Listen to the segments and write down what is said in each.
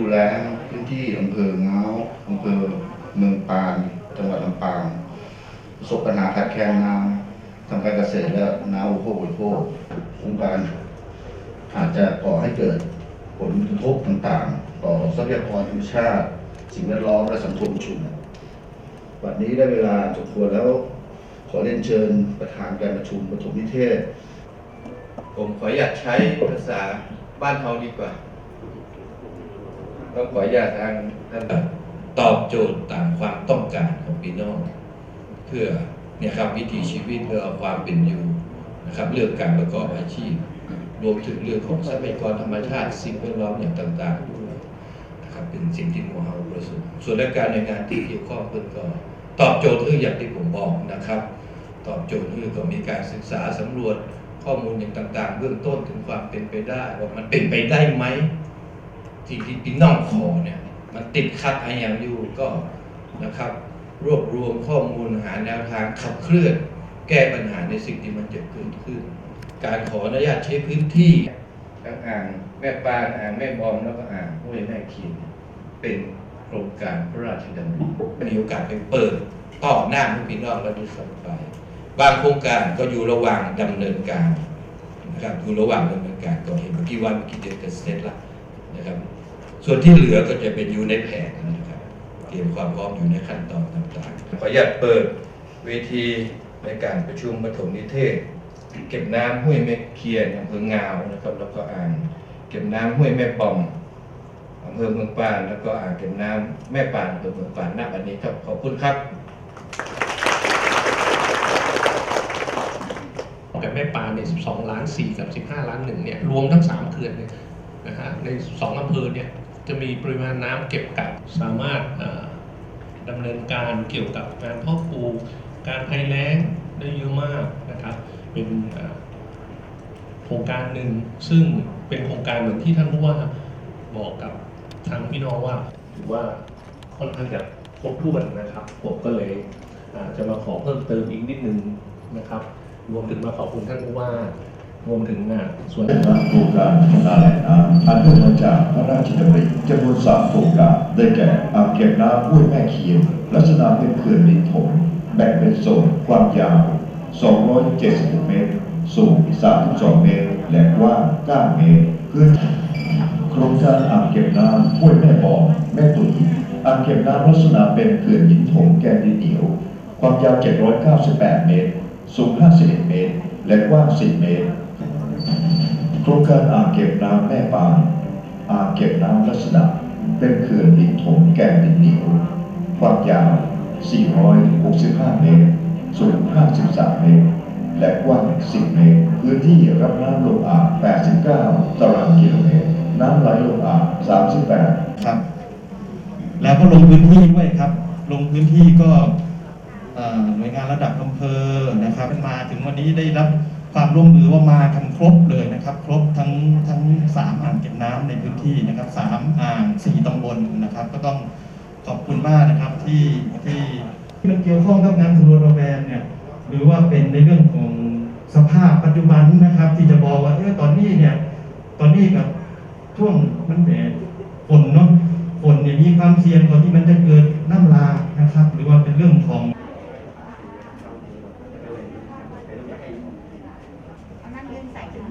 ดูแลพื้นที่อำเภอเงาอำเภอเมืองปาน จังหวัดลำปางประสบปัญหาขาดแคลนน้ำทำการเกษตรและน้ำอุปโภคบริโภคโครงการอาจจะก่อให้เกิดผลกระทบต่างๆ ต่อทรัพยากรธรรมชาติ สิ่งแวดล้อมและสังคมชุมชนวันนี้ได้เวลาสมควรแล้วขอเรียนเชิญประธานการประชุมปฐมนิเทศ ผมขออยากใช้ภาษาบ้านเฮาดีกว่า ก็ขออยากทางท่านตอบโจทย์ตามความต้องการของพี่น้อง เพื่อเนี่ยครับวิถีชีวิตเพื่อความเป็นอยู่นะครับ เรื่องการประกอบอาชีพ รวมถึงเรื่องของทรัพยากรธรรมชาติสิ่งแวดล้อมอย่างต่างๆด้วยนะครับเป็นสิ่งที่มู่เฮาประสบส่วนราชการในงานที่เกี่ยวข้องเพิ่นก็ตอบโจทย์คืออย่างที่ผมบอกนะครับ ตอบโจทย์คือก็มีการศึกษาสำรวจข้อมูลอย่างต่าง ๆ เบื้องต้นถึงความเป็นไปได้ ว่ามันเป็นไปได้ไหม ที่ที่พี่น้องขอเนี่ยมันติดขัดอะไรอย่างอยู่ก็นะครับ รวบรวมข้อมูลหาแนวทางขับเคลื่อน แก้ปัญหาในสิ่งที่มันจะเกิดขึ้น การขออนุญาตใช้พื้นที่ทั้งอ่างแม่ปานอ่างแม่บอมแล้วก็อ่างห้วยแม่เขียนเป็นโครงการพระราชดำริมีโอกาสไปเปิดต่อหน้าพี่น้องและดูสบายบางโครงการก็อยู่ระหว่างดำเนินการนะครับอยู่ระหว่างดำเนินการก็เห็นเมื่อกี้วันเมื่อกี้เดือนจะเสร็จละ นะครับ ส่วนที่เหลือก็จะเป็นอยู่ในแผนนะครับ เตรียมความพร้อมอยู่ในขั้นตอนต่างๆ ขออนุญาตเปิดเวทีในการประชุมปฐมนิเทศ เก็บน้ำห้วยแม่เคียนอำเภองาวนะครับ แล้วก็อ่างเก็บน้ำห้วยแม่ปอมอำเภอเมืองปานแล้วก็อ่างเก็บน้ำแม่ปานอำเภอเมืองปานณวันนี้ครับขอบคุณครับกับแม่ปลาเนี่ย12 ล้าน 4 กับ 15 ล้าน1เนี่ยรวมทั้ง 3 เขื่อนเนี่ย นะฮะใน2อำเภอเนี่ยจะมีปริมาณน้ำเก็บกักสามารถดำเนินการเกี่ยวกับการเพาะปลูกการภัยแล้งได้เยอะมากนะครับเป็นโครงการหนึ่งซึ่งเป็นโครงการเหมือนที่ท่านผู้ว่าบอกกับทางพี่น้องว่าถือว่าค่อนข้างจะครบถ้วนนะครับผมก็เลยจะมาขอเพิ่มเติมอีกนิดนึงนะครับ รวมถึงมาขอบคุณท่านผู้ว่า รวมถึงอ่าส่วนโครงการพัฒนาแหล่งน้ำอันเนื่องมาจากพระราชดำริจำนวนสามโครงการได้แก่อ่างเก็บน้ำห้วยแม่เคียนลักษณะเป็นเขื่อนดินถมแบ่งเป็นโซนความยาว 276เมตร สูง 32 เมตร และกว้าง 9 เมตรพื้นโครงการอ่างเก็บน้ำห้วยแม่บอมแม่ตุ่ยอ่างเก็บน้ำลักษณะเป็นเขื่อนดินถมแกนดินเหนียว ความยาว 798 เมตร สูง 51 เมตร และกว้าง 10 เมตร โครงการอ่างเก็บน้ำแม่ปานอ่างเก็บน้ำลักษณะ เป็นเขื่อนดินถมแกนดินเหนียวความยาว 465 เมตร สูง 53 เมตร และกว้าง 10 เมตร พื้นที่รับน้ำลงอ่าง 89 ตารางกิโลเมตร น้ำไหลลงอ่าง 38 ครับ แล้วก็ลงพื้นที่ด้วยครับ ลงพื้นที่ก็หน่วยงานระดับอำเภอนะครับมาถึงวันนี้ได้รับ ความร่วมมือว่ามากันครบเลยนะครับ ครบทั้งทั้งสามอ่างเก็บน้ำในพื้นที่นะครับสามอ่างสี่ตำบลนะครับ ก็ต้องขอบคุณมากนะครับที่ที่ที่มันเกี่ยวข้องกับงานสำรวจระแวงเนี่ยหรือว่าเป็นในเรื่องของสภาพปัจจุบันนะครับ ที่จะบอกว่าเออตอนนี้เนี่ยตอนนี้กับช่วงมันแดดฝนเนาะฝนเนี่ยมีความเสี่ยงก่อนที่มันจะเกิดน้ำลานะครับ หรือว่าเป็นเรื่องของ เอานั่งยื่นใส่ถุง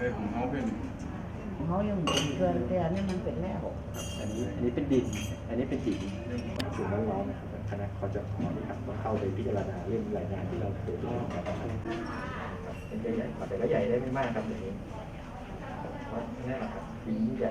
เออของเขาเป็นเขายังเหมือนเกินแต่อันนี้มันเป็นแม่หกอันนี้อันนี้เป็นดิน อันนี้เป็นดินสิ่งแวดล้อมนะครับคณะเขาจะขอนะครับก็เข้าไปพิจารณาเรื่องรายงานที่เราเคยทำครับเป็นใหญ่ๆก่อนแต่ก็ใหญ่ได้ไม่มากครับอย่างนี้เพราะนี่แหละครับดินใหญ่